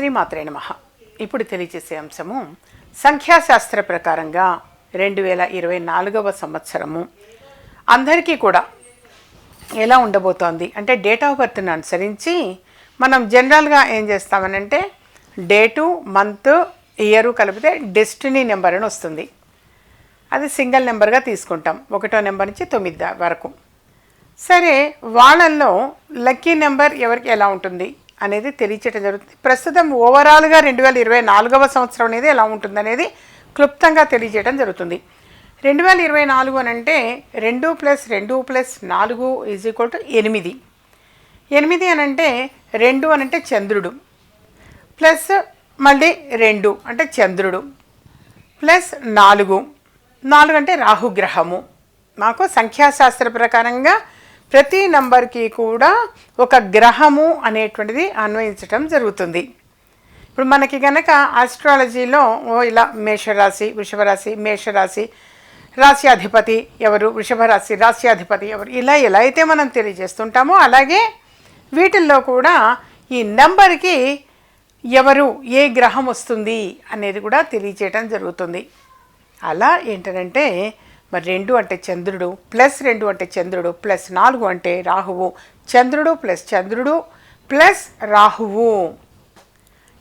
శ్రీమాత్రే నమ. ఇప్పుడు తెలియజేసే అంశము సంఖ్యాశాస్త్ర ప్రకారంగా రెండు వేల ఇరవై నాలుగవ సంవత్సరము. అందరికీ కూడా ఎలా ఉండబోతోంది? అంటే డేట్ ఆఫ్ బర్త్ను అనుసరించి మనం జనరల్గా ఏం చేస్తామనంటే డేటు మంత్ ఇయరు కలిపితే డెస్టినీ నెంబర్ అని వస్తుంది. అది సింగిల్ నెంబర్గా తీసుకుంటాం. ఒకటో నెంబర్ నుంచి తొమ్మిది వరకు. సరే వాళ్ళల్లో లక్కీ నెంబర్ ఎవరికి ఎలా ఉంటుంది? అనేది తెలియచేయడం జరుగుతుంది. ప్రస్తుతం ఓవరాల్గా రెండు వేల ఇరవై నాలుగవ సంవత్సరం అనేది ఎలా ఉంటుందనేది క్లుప్తంగా తెలియజేయడం జరుగుతుంది. రెండు వేల ఇరవై నాలుగు అని అంటే రెండు ప్లస్ రెండు ప్లస్ నాలుగు ఈజ్ ఈక్వల్ టు ఎనిమిది. ఎనిమిది అని అంటే రెండు అని అంటే చంద్రుడు. ప్లస్ మళ్ళీ రెండు అంటే చంద్రుడు. ప్లస్ నాలుగు. నాలుగు అంటే రాహుగ్రహము. మాకు సంఖ్యాశాస్త్ర ప్రకారంగా ప్రతి నంబర్కి కూడా ఒక గ్రహము అనేటువంటిది అన్వయించటం జరుగుతుంది. ఇప్పుడు మనకి గనక ఆస్ట్రాలజీలో ఓ ఇలా మేషరాశి వృషభరాశి మేషరాశి రాశ్యాధిపతి ఎవరు వృషభరాశి రాశ్యాధిపతి ఎవరు ఇలా ఎలా అయితే మనం తెలియజేస్తుంటామో అలాగే వీటిల్లో కూడా ఈ నెంబర్కి ఎవరు ఏ గ్రహం వస్తుంది అనేది కూడా తెలియచేయటం జరుగుతుంది. అలా ఏంటంటే మరి రెండు అంటే చంద్రుడు ప్లస్ రెండు అంటే చంద్రుడు ప్లస్ నాలుగు అంటే రాహువు. చంద్రుడు ప్లస్ చంద్రుడు ప్లస్ రాహువు.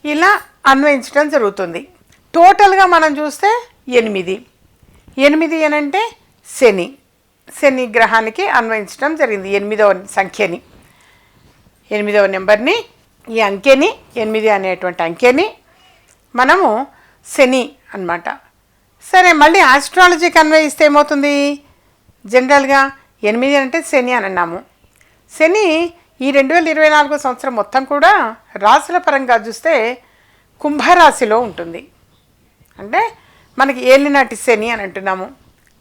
ఇలా అన్వయించడం జరుగుతుంది. టోటల్గా మనం చూస్తే ఎనిమిది. ఎనిమిది అనంటే శని. శని గ్రహానికి అన్వయించడం జరిగింది ఎనిమిదవ సంఖ్యని. ఎనిమిదవ నెంబర్ని ఈ అంకెని ఎనిమిది అనేటువంటి అంకెని మనము శని అన్నమాట. సరే మళ్ళీ ఆస్ట్రాలజీ కన్వయిస్తే ఏమవుతుంది? జనరల్గా ఎనిమిది అంటే శని అని అన్నాము. శని ఈ రెండు వేల ఇరవై నాలుగో సంవత్సరం మొత్తం కూడా రాశుల పరంగా చూస్తే కుంభరాశిలో ఉంటుంది. అంటే మనకి ఏలినాటి శని అని అంటున్నాము.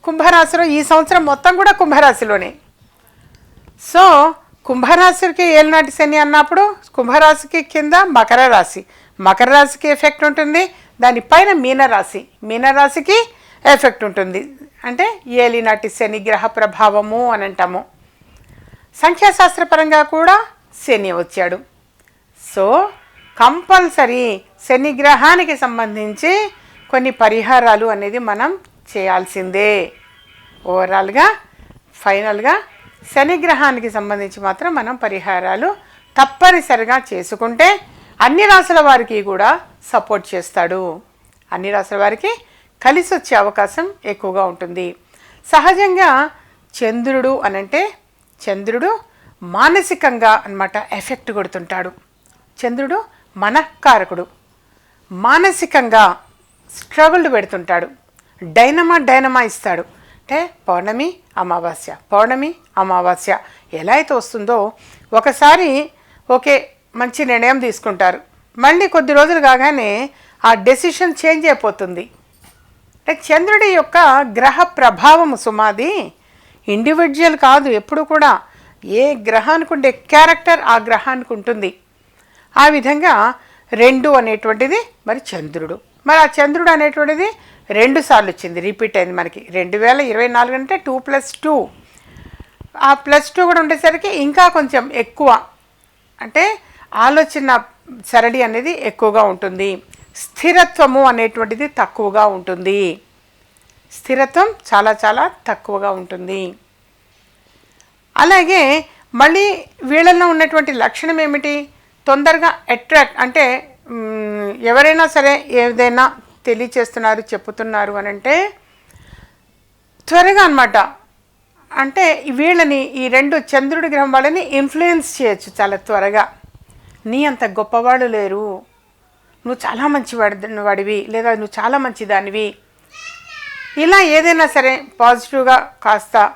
కుంభరాశిలో ఈ సంవత్సరం మొత్తం కూడా కుంభరాశిలోనే. సో కుంభరాశికి ఏలినాటి శని అన్నప్పుడు కుంభరాశికి కింద మకర రాశి. మకర రాశికి ఎఫెక్ట్ ఉంటుంది. దానిపైన మీనరాశి. మీనరాశికి ఎఫెక్ట్ ఉంటుంది. అంటే ఏలినాటి శని గ్రహ ప్రభావము అని అంటాము. సంఖ్యాశాస్త్రపరంగా కూడా శని వచ్చాడు. సో కంపల్సరీ శని గ్రహానికి సంబంధించి కొన్ని పరిహారాలు అనేది మనం చేయాల్సిందే. ఓవరాల్గా ఫైనల్గా శని గ్రహానికి సంబంధించి మాత్రం మనం పరిహారాలు తప్పనిసరిగా చేసుకుంటే అన్ని రాసుల వారికి కూడా సపోర్ట్ చేస్తాడు. అన్ని రాసుల వారికి కలిసి వచ్చే అవకాశం ఎక్కువగా ఉంటుంది. సహజంగా చంద్రుడు అనంటే చంద్రుడు మానసికంగా అన్నమాట ఎఫెక్ట్ కొడుతుంటాడు. చంద్రుడు మనఃకారకుడు. మానసికంగా స్ట్రగుల్ పెడుతుంటాడు. డైనమా డైనమా ఇస్తాడు. అంటే పౌర్ణమి అమావాస్య. పౌర్ణమి అమావాస్య ఎలా అయితే వస్తుందో ఒకసారి ఓకే మంచి నిర్ణయం తీసుకుంటారు. మళ్ళీ కొద్ది రోజులు కాగానే ఆ డెసిషన్ చేంజ్ అయిపోతుంది. అంటే చంద్రుడి యొక్క గ్రహ ప్రభావము సుమాది ఇండివిజువల్ కాదు ఎప్పుడు కూడా ఏ గ్రహానికి ఉండే క్యారెక్టర్ ఆ గ్రహానికి ఉంటుంది. ఆ విధంగా రెండు అనేటువంటిది మరి చంద్రుడు. మరి ఆ చంద్రుడు అనేటువంటిది రెండు సార్లు వచ్చింది రిపీట్ అయింది మనకి. రెండు వేల ఇరవై నాలుగు అంటే టూ ప్లస్ టూ ఆ ప్లస్ టూ కూడా ఉండేసరికి ఇంకా కొంచెం ఎక్కువ. అంటే ఆలోచన సరళి అనేది ఎక్కువగా ఉంటుంది. స్థిరత్వము అనేటువంటిది తక్కువగా ఉంటుంది. స్థిరత్వం చాలా చాలా తక్కువగా ఉంటుంది. అలాగే మళ్ళీ వీళ్ళల్లో ఉన్నటువంటి లక్షణం ఏమిటి? తొందరగా అట్రాక్ట్ అంటే ఎవరైనా సరే ఏదైనా తెలియచేస్తున్నారు చెప్పుతున్నారు అని అంటే త్వరగా అన్నమాట. అంటే వీళ్ళని ఈ రెండు చంద్రుడి గ్రహం వాళ్ళని ఇన్ఫ్లుయెన్స్ చేయొచ్చు చాలా త్వరగా. నీ అంత గొప్పవాడు లేరు. నువ్వు చాలా మంచి వాడి వాడివి లేదా నువ్వు చాలా మంచిదానివి. ఇలా ఏదైనా సరే పాజిటివ్గా కాస్త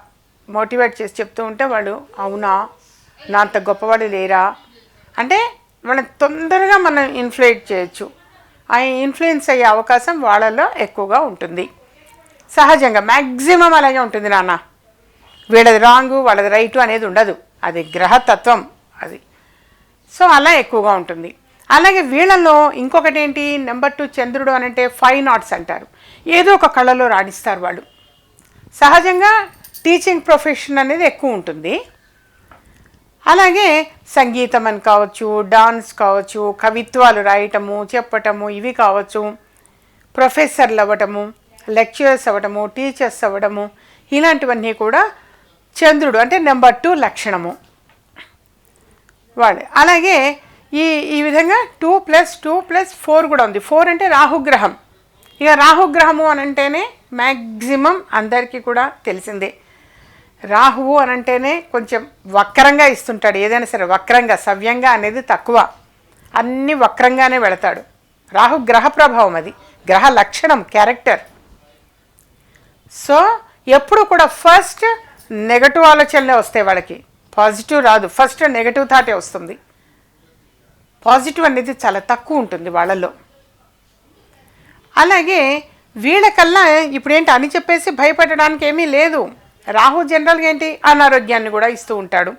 మోటివేట్ చేసి చెప్తూ ఉంటే వాళ్ళు అవునా? నా అంత గొప్పవాడు లేరా? అంటే మనం తొందరగా మనం ఇన్ఫ్లుయెట్ చేయొచ్చు. ఆ ఇన్ఫ్లుయెన్స్ అయ్యే అవకాశం వాళ్ళలో ఎక్కువగా ఉంటుంది. సహజంగా మ్యాక్సిమం అలాగే ఉంటుంది నాన్న. వీళ్ళది రాంగు వాళ్ళది రైటు అనేది ఉండదు. అది గ్రహతత్వం. అది సో అలా ఎక్కువగా ఉంటుంది. అలాగే వీళ్ళలో ఇంకొకటి ఏంటి నెంబర్ టూ చంద్రుడు అని అంటే ఫైవ్ ఆర్ట్స్ అంటారు. ఏదో ఒక కళలో రాణిస్తారు వాళ్ళు. సహజంగా టీచింగ్ ప్రొఫెషన్ అనేది ఎక్కువ ఉంటుంది. అలాగే సంగీతం అని కావచ్చు డాన్స్ కావచ్చు కవిత్వాలు రాయటము చెప్పటము ఇవి కావచ్చు. ప్రొఫెసర్లు అవ్వటము లెక్చరర్స్ అవ్వటము టీచర్స్ అవ్వడము ఇలాంటివన్నీ కూడా చంద్రుడు అంటే నెంబర్ టూ లక్షణము. వాడు అలాగే ఈ ఈ విధంగా two plus two plus four కూడా ఉంది. ఫోర్ అంటే రాహుగ్రహం. ఇక రాహుగ్రహము అని అంటేనే మ్యాక్సిమం అందరికీ కూడా తెలిసిందే. రాహువు అని అంటేనే కొంచెం వక్రంగా ఇస్తుంటాడు. ఏదైనా సరే వక్రంగా సవ్యంగా అనేది తక్కువ. అన్నీ వక్రంగానే వెళతాడు. రాహు గ్రహ ప్రభావం అది. గ్రహ లక్షణం క్యారెక్టర్. సో ఎప్పుడు కూడా ఫస్ట్ నెగటివ్ ఆలోచనలే వస్తాయి వాళ్ళకి. పాజిటివ్ రాదు. ఫస్ట్ నెగటివ్ థాటే వస్తుంది. పాజిటివ్ అనేది చాలా తక్కువ ఉంటుంది వాళ్ళలో. అలాగే వీళ్ళకల్లా ఇప్పుడు ఏంటి అని చెప్పేసి భయపెట్టడానికి ఏమీ లేదు. రాహు జనరల్గా ఏంటి? అనారోగ్యాన్ని కూడా ఇస్తూ ఉంటాడు.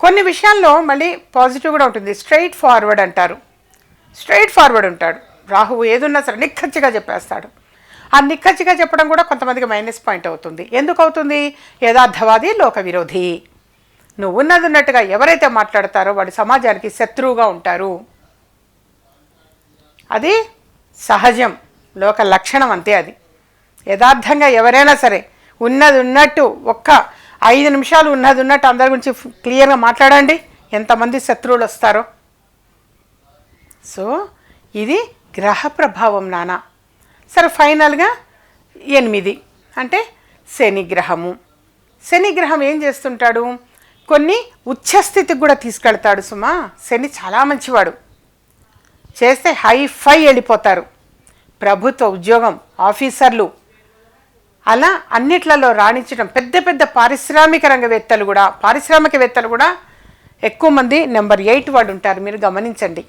కొన్ని విషయాల్లో మళ్ళీ పాజిటివ్ కూడా ఉంటుంది. స్ట్రైట్ ఫార్వర్డ్ అంటారు. స్ట్రైట్ ఫార్వర్డ్ ఉంటాడు. రాహువు ఏదున్నా సరే నిక్కచ్చిగా చెప్పేస్తాడు. ఆ నిక్కచ్చిగా చెప్పడం కూడా కొంతమందికి మైనస్ పాయింట్ అవుతుంది. ఎందుకు అవుతుంది? యథార్థవాది లోక విరోధి నువ్వు ఉన్నది ఉన్నట్టుగా ఎవరైతే మాట్లాడతారో వాడు సమాజానికి శత్రువుగా ఉంటారు. అది సహజం. లోక లక్షణం అంతే అది. యథార్థంగా ఎవరైనా సరే ఉన్నది ఉన్నట్టు ఒక్క ఐదు నిమిషాలు ఉన్నది ఉన్నట్టు అందరి గురించి క్లియర్గా మాట్లాడండి. ఎంతమంది శత్రువులు వస్తారో. సో ఇది గ్రహ ప్రభావం నానా సరే ఫైనల్గా ఎనిమిది. అంటే శనిగ్రహము శనిగ్రహం ఏం చేస్తుంటాడు? కొన్ని ఉచ్చస్థితికి కూడా తీసుకెళ్తాడు సుమా. శని చాలా మంచివాడు. చేస్తే హై ఫై వెళ్ళిపోతారు. ప్రభుత్వ ఉద్యోగం ఆఫీసర్లు. అలా అన్నిట్లలో రాణించడం పెద్ద పెద్ద పారిశ్రామిక రంగవేత్తలు కూడా పారిశ్రామికవేత్తలు కూడా ఎక్కువ మంది నెంబర్ ఎయిట్ వాడు ఉంటారు. మీరు గమనించండి.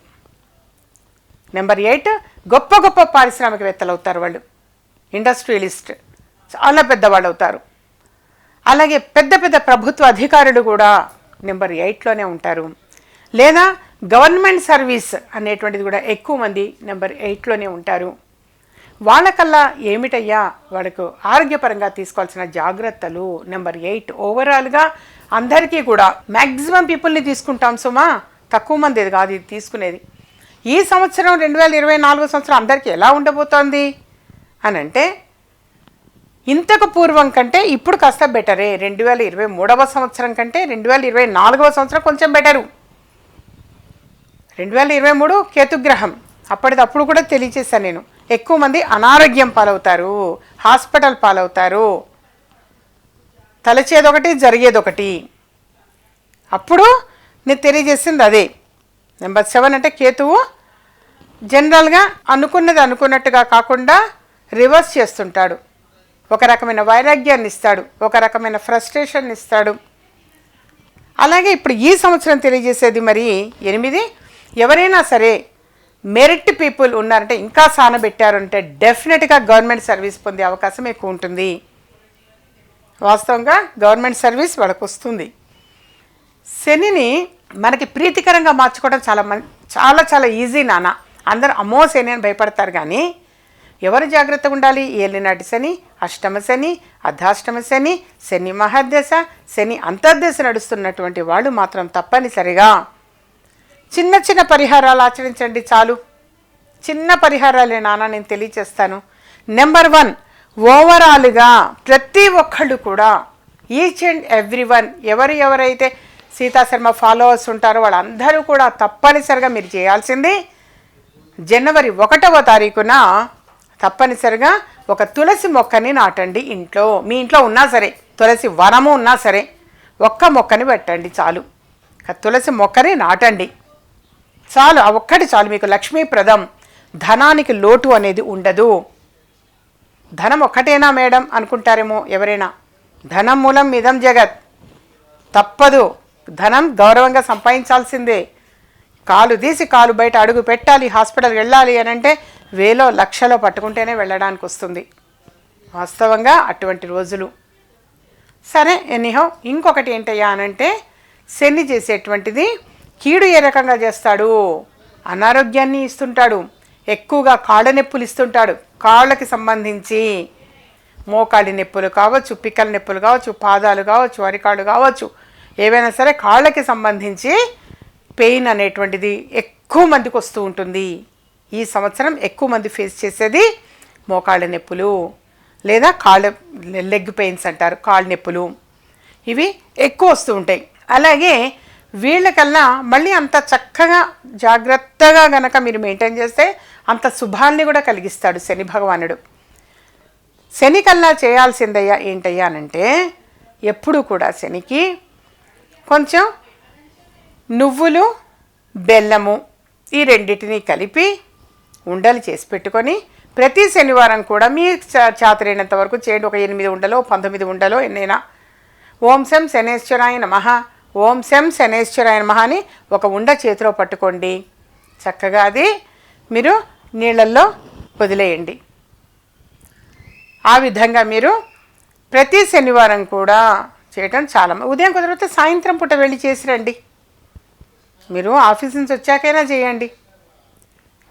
నెంబర్ ఎయిట్ గొప్ప గొప్ప పారిశ్రామికవేత్తలు అవుతారు వాళ్ళు. ఇండస్ట్రియలిస్ట్ చాలా పెద్దవాళ్ళు అవుతారు. అలాగే పెద్ద పెద్ద ప్రభుత్వ అధికారులు కూడా నెంబర్ ఎయిట్లోనే ఉంటారు. లేదా గవర్నమెంట్ సర్వీస్ అనేటువంటిది కూడా ఎక్కువ మంది నెంబర్ ఎయిట్లోనే ఉంటారు. వాళ్ళకల్లా ఏమిటయ్యా? వాళ్ళకు ఆరోగ్యపరంగా తీసుకోవాల్సిన జాగ్రత్తలు నెంబర్ ఎయిట్ ఓవరాల్గా అందరికీ కూడా. మ్యాక్సిమం పీపుల్ని తీసుకుంటాం సుమా. తక్కువ మంది ఇది కాదు ఇది తీసుకునేది. ఈ సంవత్సరం రెండు వేల ఇరవై నాలుగో సంవత్సరం అందరికీ ఎలా ఉండబోతోంది? అని అంటే ఇంతకు పూర్వం కంటే ఇప్పుడు కాస్త బెటరే రెండు వేల ఇరవై మూడవ సంవత్సరం కంటే రెండు వేల ఇరవై నాలుగవ సంవత్సరం కొంచెం బెటరు రెండు వేల ఇరవై మూడు కేతుగ్రహం. అప్పటిదప్పుడు కూడా తెలియచేశాను నేను. ఎక్కువ మంది అనారోగ్యం పాలవుతారు. హాస్పిటల్ పాలవుతారు. తలచేదొకటి జరిగేదొకటి. అప్పుడు నేను తెలియజేసింది అదే. నెంబర్ సెవెన్ అంటే కేతువు జనరల్గా అనుకున్నది అనుకున్నట్టుగా కాకుండా రివర్స్ చేస్తుంటాడు. ఒక రకమైన వైరాగ్యాన్ని ఇస్తాడు ఒక రకమైన ఫ్రస్ట్రేషన్ ఇస్తాడు. అలాగే ఇప్పుడు ఈ సంవత్సరం తెలియజేసేది మరి ఎనిమిది. ఎవరైనా సరే మెరిట్ పీపుల్ ఉన్నారంటే ఇంకా సానబెట్టారంటే డెఫినెట్గా గవర్నమెంట్ సర్వీస్ పొందే అవకాశం ఎక్కువ ఉంటుంది. వాస్తవంగా గవర్నమెంట్ సర్వీస్ వాళ్ళకు వస్తుంది. శనిని మనకి ప్రీతికరంగా మార్చుకోవడం చాలా మం చాలా చాలా ఈజీ నాన్న. అందరూ అమ్మో శని అని భయపడతారు కానీ ఎవరు జాగ్రత్తగా ఉండాలి? ఏలినాటి శని. అష్టమ శని అర్ధాష్టమ శని శని మహాదశ శని అంతర్దశ నడుస్తున్నటువంటి వాళ్ళు మాత్రం తప్పనిసరిగా చిన్న చిన్న పరిహారాలు ఆచరించండి చాలు. చిన్న పరిహారాలే నాన్న నేను తెలియచేస్తాను. నెంబర్ వన్ ఓవరాల్గా ప్రతి ఒక్కళ్ళు కూడా ఈచ్ అండ్ ఎవ్రీ వన్ ఎవరు ఎవరైతే సీతాశర్మ ఫాలోవర్స్ ఉంటారో వాళ్ళందరూ కూడా తప్పనిసరిగా మీరు చేయాల్సింది జనవరి ఒకటవ తారీఖున తప్పనిసరిగా ఒక తులసి మొక్కని నాటండి ఇంట్లో. మీ ఇంట్లో ఉన్నా సరే తులసి వనము ఉన్నా సరే ఒక్క మొక్కని పెట్టండి చాలు. ఒక తులసి మొక్కని నాటండి. చాలు ఆ ఒక్కటి చాలు. మీకు లక్ష్మీప్రదం ధనానికి లోటు అనేది ఉండదు. ధనం ఒక్కటేనా మేడం అనుకుంటారేమో ఎవరైనా? ధనం మూలం మిదం జగత్. తప్పదు. ధనం గౌరవంగా సంపాదించాల్సిందే. కాలు తీసి కాలు బయట అడుగు పెట్టాలి హాస్పిటల్కి వెళ్ళాలి అని అంటే వేలో లక్షలో పట్టుకుంటేనే వెళ్ళడానికి వస్తుంది. వాస్తవంగా అటువంటి రోజులు. సరే ఎనీహో ఇంకొకటి ఏంటయ్యా అనంటే శని చేసేటువంటిది కీడు ఏ రకంగా చేస్తాడు? అనారోగ్యాన్ని ఇస్తుంటాడు. ఎక్కువగా కాళ్ళ నొప్పులు ఇస్తుంటాడు. కాళ్ళకి సంబంధించి మోకాలి నొప్పులు కావచ్చు పిక్కల నొప్పులు కావచ్చు పాదాలు కావచ్చు అరికాళ్ళు కావచ్చు ఏవైనా సరే కాళ్ళకి సంబంధించి పెయిన్ అనేటువంటిది ఎక్కువ మందికి వస్తూ ఉంటుంది. ఈ సంవత్సరం ఎక్కువ మంది ఫేస్ చేసేది మోకాళ్ళ నొప్పులు లేదా కాళ్ళ లెగ్ పెయిన్స్ అంటారు కాళ్ళ నొప్పులు. ఇవి ఎక్కువ వస్తూ ఉంటాయి. అలాగే వీళ్ళకల్లా మళ్ళీ అంత చక్కగా జాగ్రత్తగా గనక మీరు మెయింటైన్ చేస్తే అంత శుభాన్ని కూడా కలిగిస్తాడు శని భగవానుడు. శని కల్లా చేయాల్సిందయ్యా ఏంటయ్యా అనంటే ఎప్పుడు కూడా శనికి కొంచెం నువ్వులు బెల్లము ఈ రెండింటిని కలిపి ఉండలు చేసి పెట్టుకొని ప్రతి శనివారం కూడా మీ చాతరైనంత వరకు చేయండి. ఒక ఎనిమిది ఉండలో పంతొమ్మిది ఉండలో ఎన్నైనా. ఓం శం శనేశ్వరాయ నమః. ఓం శం శనేశ్వరాయ నమః అని ఒక ఉండ చేతిలో పట్టుకోండి. చక్కగా అది మీరు నీళ్ళల్లో వదిలేయండి. ఆ విధంగా మీరు ప్రతి శనివారం కూడా చేయటం చాలా ఉదయం కుదిరితే సాయంత్రం పూట వెళ్ళి చేసి రండి. మీరు ఆఫీస్ నుంచి వచ్చాకైనా చేయండి.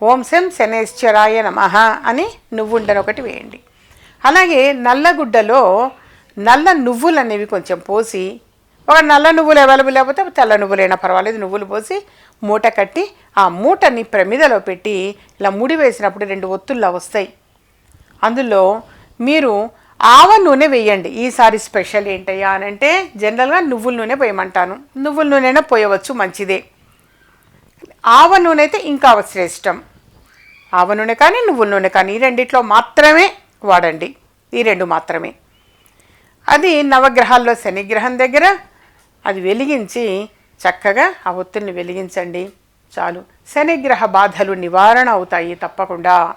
ఓం శం శనేశ్వరాయ నమ అని నువ్వుండను ఒకటి వేయండి. అలాగే నల్లగుడ్డలో నల్ల నువ్వులు అనేవి కొంచెం పోసి ఒక నల్ల నువ్వులు అవైలబుల్ లేకపోతే తెల్ల నువ్వులైనా పర్వాలేదు నువ్వులు పోసి మూట కట్టి ఆ మూటని ప్రమిదలో పెట్టి ఇలా ముడి వేసినప్పుడు రెండు ఒత్తుల్లా వస్తాయి. అందులో మీరు ఆవ నూనె వేయండి. ఈసారి స్పెషల్ ఏంటయ్యా అని అంటే జనరల్గా నువ్వుల నూనె పోయమంటాను. నువ్వుల నూనెనే పోయవచ్చు మంచిదే. ఆవ నూనె అయితే ఇంకా శ్రేష్టం. ఆవ నూనె కానీ నువ్వుల నూనె కానీ ఈ రెండిట్లో మాత్రమే వాడండి. ఈ రెండు మాత్రమే. అది నవగ్రహాల్లో శనిగ్రహం దగ్గర అది వెలిగించి చక్కగా ఆ ఒత్తిడిని వెలిగించండి. చాలు. శనిగ్రహ బాధలు నివారణ అవుతాయి తప్పకుండా.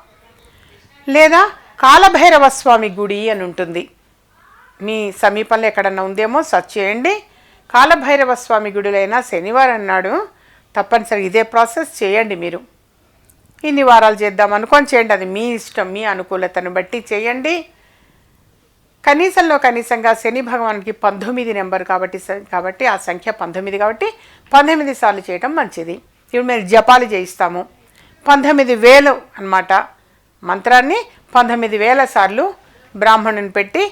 లేదా కాలభైరవ స్వామి గుడి అని ఉంటుంది. మీ సమీపంలో ఎక్కడన్నా ఉందేమో సర్చ్ చేయండి. కాలభైరవ స్వామి గుడిలైనా శనివారం నాడు తప్పనిసరి ఇదే ప్రాసెస్ చేయండి మీరు. ఇన్ని వారాలు చేద్దాం అనుకొని చేయండి. అది మీ ఇష్టం మీ అనుకూలతను బట్టి చేయండి. కనీసంలో కనీసంగా శని భగవానికి పంతొమ్మిది నెంబర్ కాబట్టి కాబట్టి ఆ సంఖ్య పంతొమ్మిది కాబట్టి పంతొమ్మిది సార్లు చేయటం మంచిది. ఇప్పుడు మేము జపాలు చేయిస్తాము. పంతొమ్మిది వేలు అన్నమాట మంత్రాన్ని పంతొమ్మిది వేల సార్లు బ్రాహ్మణుని పెట్టి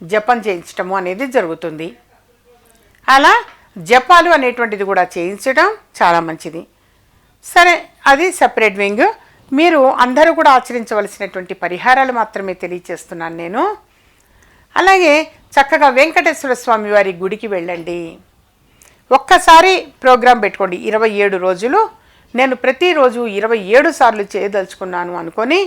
జపం చేయించటము అనేది జరుగుతుంది. అలా జపాలు అనేటువంటిది కూడా చేయించడం చాలా మంచిది. సరే అది సపరేట్ వింగ్ మీరు అందరూ కూడా ఆచరించవలసినటువంటి పరిహారాలు మాత్రమే తెలియచేస్తున్నాను నేను. అలాగే చక్కగా వెంకటేశ్వర స్వామి వారి గుడికి వెళ్ళండి. ఒక్కసారి ప్రోగ్రాం పెట్టుకోండి ఇరవై ఏడు రోజులు. నేను ప్రతిరోజు ఇరవై ఏడు సార్లు చేయదలుచుకున్నాను అనుకొని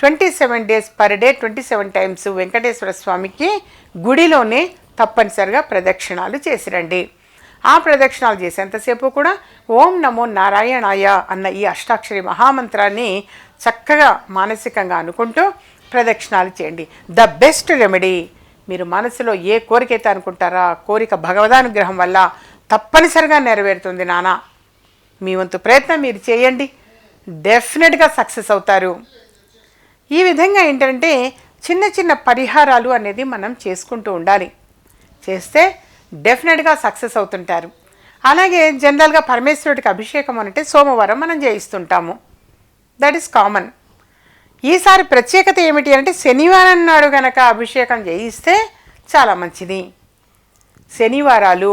twenty seven days per day twenty seven times Venkateswara స్వామికి గుడిలోనే తప్పనిసరిగా ప్రదక్షిణాలు చేసిరండి ఆ ప్రదక్షిణాలు చేసేంతసేపు కూడా ఓం నమో నారాయణాయ అన్న ఈ అష్టాక్షరి మహామంత్రాన్ని చక్కగా మానసికంగా అనుకుంటూ ప్రదక్షిణాలు చేయండి. The best remedy. మీరు మనసులో ఏ కోరిక అయితే అనుకుంటారా కోరిక భగవదానుగ్రహం వల్ల తప్పనిసరిగా నెరవేరుతుంది నాన్న మీ వంతు ప్రయత్నం మీరు చేయండి. డెఫినెట్గా సక్సెస్ అవుతారు. ఈ విధంగా ఏంటంటే చిన్న చిన్న పరిహారాలు అనేది మనం చేసుకుంటూ ఉండాలి. చేస్తే డెఫినెట్గా సక్సెస్ అవుతుంటారు. అలాగే జనరల్గా పరమేశ్వరుడికి అభిషేకం అంటే సోమవారం మనం చేయిస్తుంటాము దట్ ఈస్ కామన్ ఈసారి ప్రత్యేకత ఏమిటి అంటే శనివారం నాడు గనక అభిషేకం చేయిస్తే చాలా మంచిది. శనివారాలు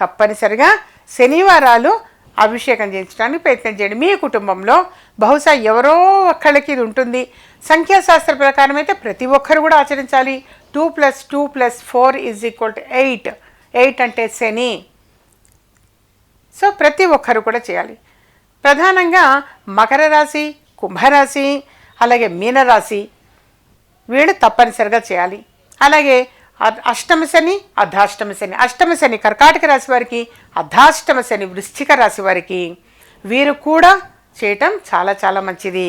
తప్పనిసరిగా శనివారాలు అభిషేకం చేయించడానికి ప్రయత్నం చేయండి. మీ కుటుంబంలో బహుశా ఎవరో ఒక్కళ్ళకి ఇది ఉంటుంది. సంఖ్యాశాస్త్ర ప్రకారం అయితే ప్రతి ఒక్కరు కూడా ఆచరించాలి. Two plus two plus four is equal to eight. Eight అంటే శని. సో ప్రతి ఒక్కరు కూడా చేయాలి. ప్రధానంగా మకర రాశి కుంభరాశి అలాగే మీనరాశి వీళ్ళు తప్పనిసరిగా చేయాలి. అలాగే అష్టమ శని అర్ధాష్టమ శని. అష్టమ శని కర్కాటక రాశి వారికి అర్ధాష్టమ శని వృశ్చిక రాశి వారికి వీరు కూడా చేయటం చాలా చాలా మంచిది.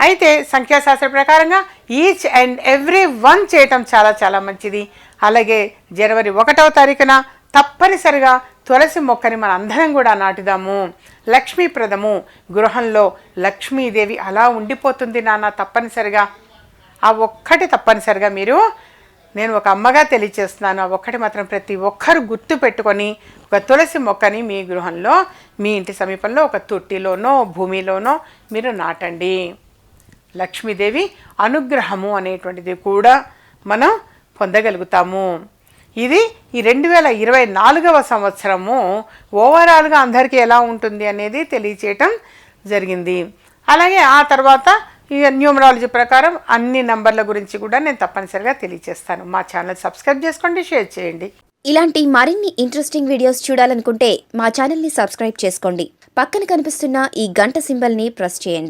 అయితే సంఖ్యాశాస్త్ర ప్రకారంగా ఈచ్ అండ్ ఎవ్రీ వన్ చేయటం చాలా చాలా మంచిది. అలాగే జనవరి ఒకటవ తారీఖున తప్పనిసరిగా తులసి మొక్కని మన అందరం కూడా నాటుదాము. లక్ష్మీప్రదము గృహంలో లక్ష్మీదేవి అలా ఉండిపోతుంది నాన్న తప్పనిసరిగా. ఆ ఒక్కటి తప్పనిసరిగా మీరు నేను ఒక అమ్మగా తెలియచేస్తున్నాను. ఒక్కటి మాత్రం ప్రతి ఒక్కరు గుర్తు పెట్టుకొని ఒక తులసి మొక్కని మీ గృహంలో మీ ఇంటి సమీపంలో ఒక తొట్టిలోనో భూమిలోనో మీరు నాటండి. లక్ష్మీదేవి అనుగ్రహము అనేటువంటిది కూడా మనం పొందగలుగుతాము. ఇది ఈ రెండు వేల ఇరవై నాలుగవ సంవత్సరము ఓవరాల్గా అందరికీ ఎలా ఉంటుంది అనేది తెలియచేయటం జరిగింది. అలాగే ఆ తర్వాత ఈ న్యూమరాలజీ ప్రకారం అన్ని నంబర్ల గురించి కూడా నేను తప్పనిసరిగా తెలియచేస్తాను. మా ఛానల్ సబ్స్క్రైబ్ చేసుకోండి షేర్ చేయండి. ఇలాంటి మరిన్ని ఇంట్రెస్టింగ్ వీడియోస్ చూడాలనుకుంటే మా ఛానల్ని సబ్స్క్రైబ్ చేసుకోండి. పక్కన కనిపిస్తున్న ఈ గంట సింబల్ని ప్రెస్ చేయండి.